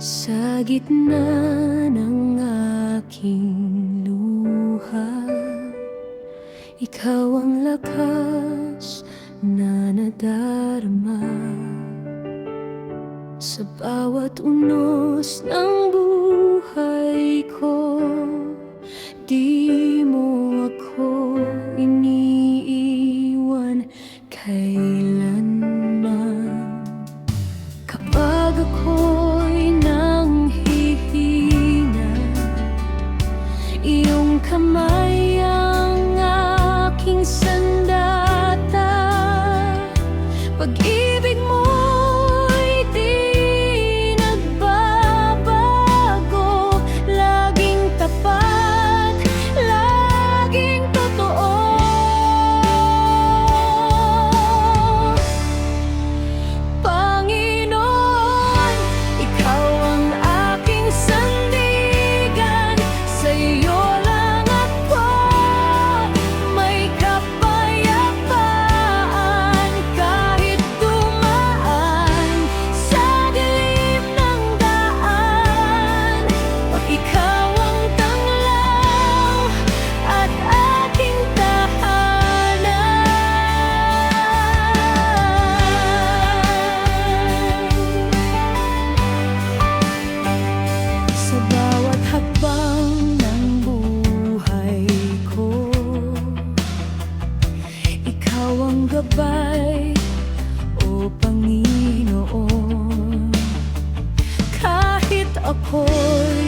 Sa gitna ng aking luha Ikaw ang lakas na nadarama. Sa bawat unos ng buhay ko Di mo ako iniiwan. Kailanman kamay ang aking sandata. Pag Panginoon Kahit ako'y